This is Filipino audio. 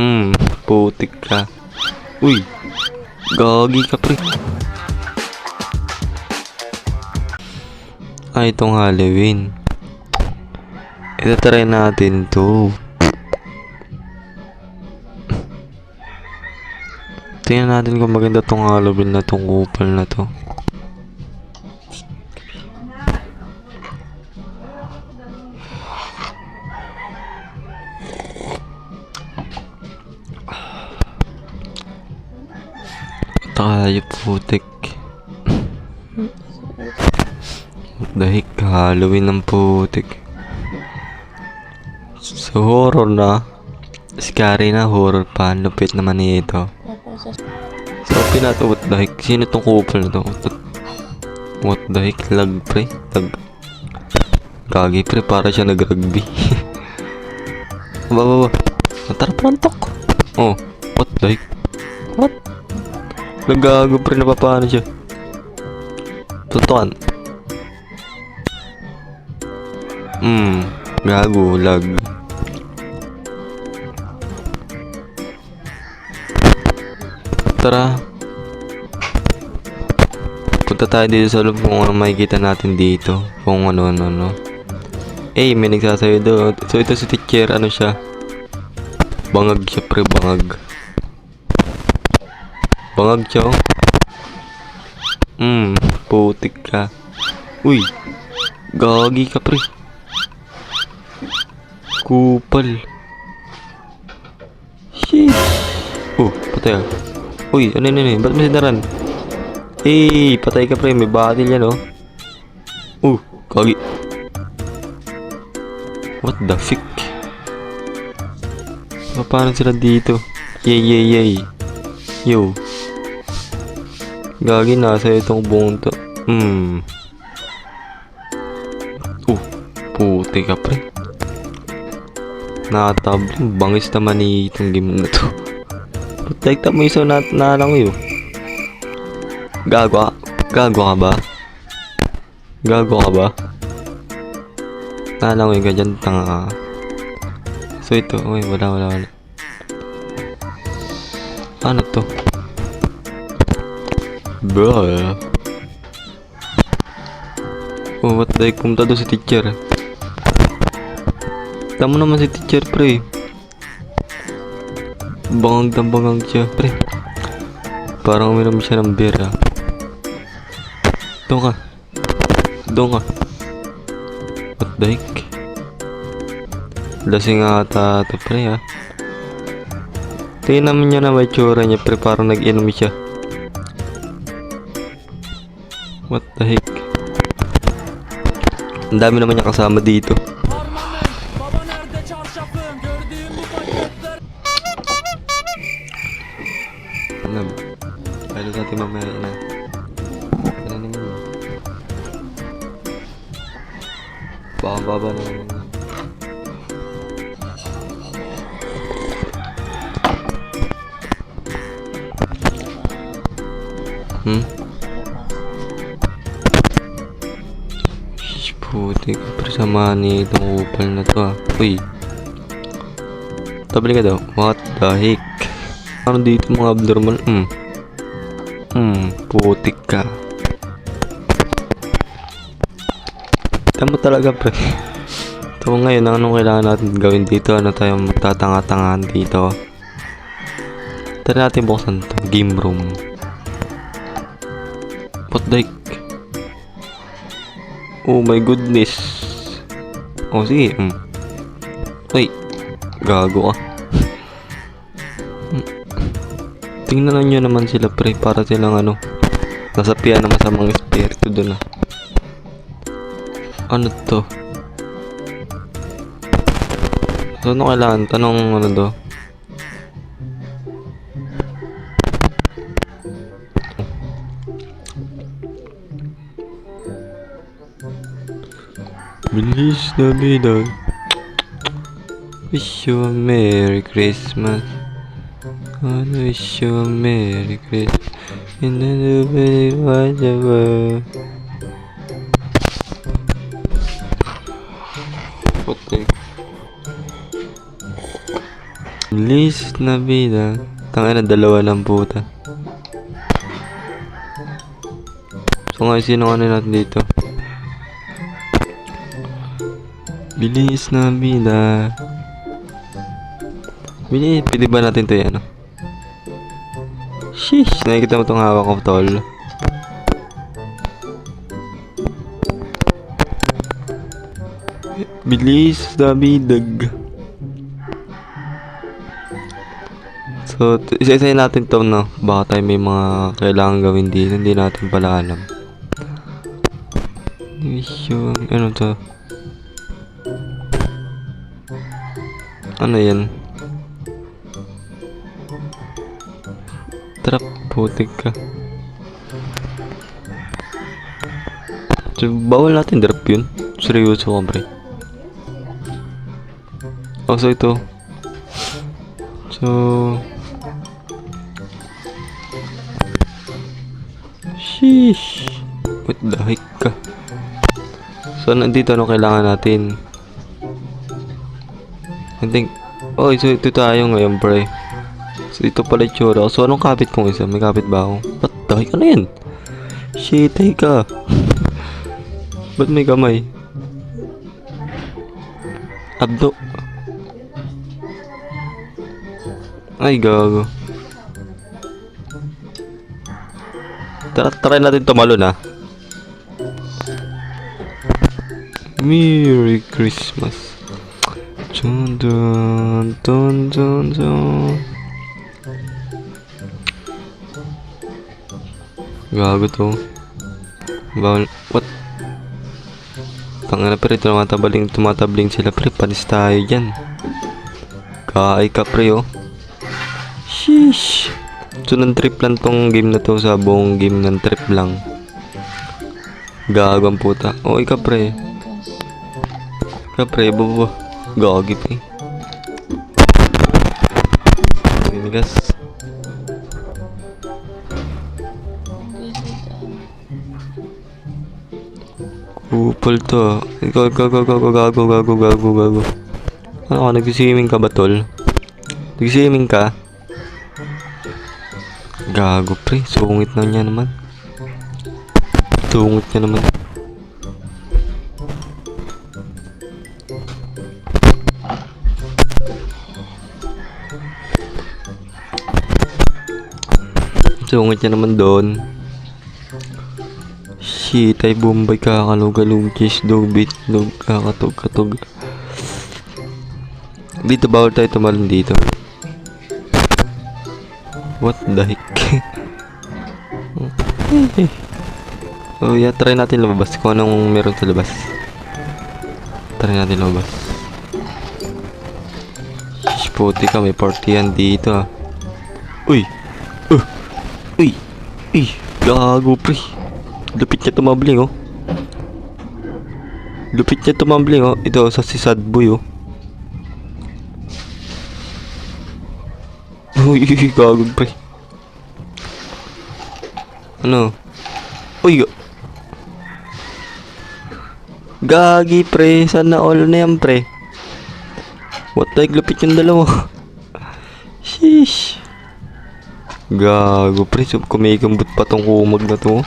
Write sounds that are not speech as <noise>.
Hmm, putik ka. Uy, gagi ka pre. Ay, itong Halloween. Ito try natin to. Tingnan natin kung maganda tong Halloween na tong kupal na to. Tayo putik. Dahil Halloween ng putik. So horror na. Scary na horror pa. Lupit naman nito. So the heck? Sino tong couple na to? What the, heck? Lag pre? Lag. Kagi pre para siya nag-rugby. <laughs> ba ba ba. Tara prantok. Oh. What the heck? Nagago pre na paano siya? Tutukan. Hmm. Gago. Lag. Tara. Punta tayo dito sa loob kung ano makikita natin dito. Kung ano ano ano. Eh, may nagsasayo doon. So ito si teacher, ano siya? Bangag siya pre, bangag. Bangag siya oh. Hmm, putik ka. Uy, gagi ka pre. Kupal. Sheesh. Oh, patay ah. Uy, ano yun yun? Ba't mo sinaran? Eh, patay ka pre, may battle yan oh. Uh, kagi. What the fuck? Pa- Paano sila dito? Yay, yay, yay. Yo. Gagi, nasa itong buong to. Hmm. Uh, puti ka pre. Nakatabling, bangis naman ni itong game na to. Protekta mo isa na nalang yun. Gago ka? Gago ka ba? Gago ka ba? Nalang yun ka dyan, tanga ka. So ito, uy, wala, wala, wala. Ano to? Oh, what the heck? Pumunta doon si teacher. Tama naman si teacher, pre. Bangang na bangang siya, pre. Parang uminom siya ng beer, ah. Doon ka. Doon ka. What the heck? Lasing ata ito, pre, ah. Tingnan naman niya na may tsura niya, pre. Parang nag-inom siya. What the heck? Ang dami naman niya kasama dito. Alam. Lalo natin mamaya na. Ano naman yun? Baka baba na naman. Hmm? Puti ka. Persama ni itong upal na to ah. Uy. Tabali ka daw. What the heck? Ano dito mga abnormal? Hmm. Hmm, putik ka. Tama talaga pre. Ito ngayon, anong kailangan natin gawin dito? Ano tayo magtatanga-tangahan dito? Tara natin buksan to. Game room. What the heck? Oh my goodness. Oh, sige. Hmm. Wait. Gago ka. Tingnan nyo naman sila pre para silang ano nasapian naman sa mga espiritu doon ah. Ano to? So ano kailangan? Tanong ano do? Bilis na bidon. Wish you a Merry Christmas. I wish you a Merry Christmas in the nobody whatever. What the? Bilis na bida. Tangina, dalawa lang puta. So nga, sino ano natin dito? Bilis na bida. Bilis, pwede ba natin to yan? Sheesh, nakikita mo itong hawak ko, tol. Bilis na bidag. So, isa-isayin natin to, no? Baka tayo may mga kailangan gawin dito, hindi natin pala alam. Mission, ano to? Ano yan? Trap, putik ka. So, bawal natin drop yun. Seryoso ka, pre. Oh, so ito. So... Sheesh. What the heck ka? So, nandito ano kailangan natin? I think... Oh, so ito tayo ngayon, pre. So, ito pala yung tsura ko. So, anong kapit kong isa? May kapit ba ako? What the heck? Ano yan? Shit, hey ka. <laughs> Ba't may kamay? Abdo. Ay, gago. Tara, try natin tumalon ah. Merry Christmas. Dun dun dun dun dun. Gago to. Bawal. What? Tangina pre, tumatabaling, tumatabling sila pre. Panis tayo dyan. Kaay ka pre oh. Sheesh. Ng trip lang tong game na to sa buong game ng trip lang. Gago ang puta. Oh, ika pre. Ika pre, babo. Gagi pre. Minigas. Kupal to. ah. Ikaw, ikaw, ikaw, ikaw, gago, gago, gago, gago. Ano ka, nag-swimming ka ba, tol? Nag-swimming ka? Gago, pre. Sungit na niya naman. Sungit niya naman. Sungit niya naman doon. Shit, ay bombay kakalog-alog, cheese dog, beat dog, kakatog-katog. Dito bawal tayo tumalon dito. What the heck? <laughs> oh yeah, try natin lumabas kung anong meron sa labas. Try natin lumabas. Shish, puti ka, may party yan dito ah. Uy! Uy! Uy! Gago pre! Lupit niya tumambling oh. Lupit niya tumambling oh. Ito sa si Sad Boy oh. Uy, gago pre. Ano? Uy, ga- Gagi pre, sana all na yan pre. What heck, lupit yung dalawa. <laughs> Sheesh. Gago pre, kumikambot pa tong kumag na to.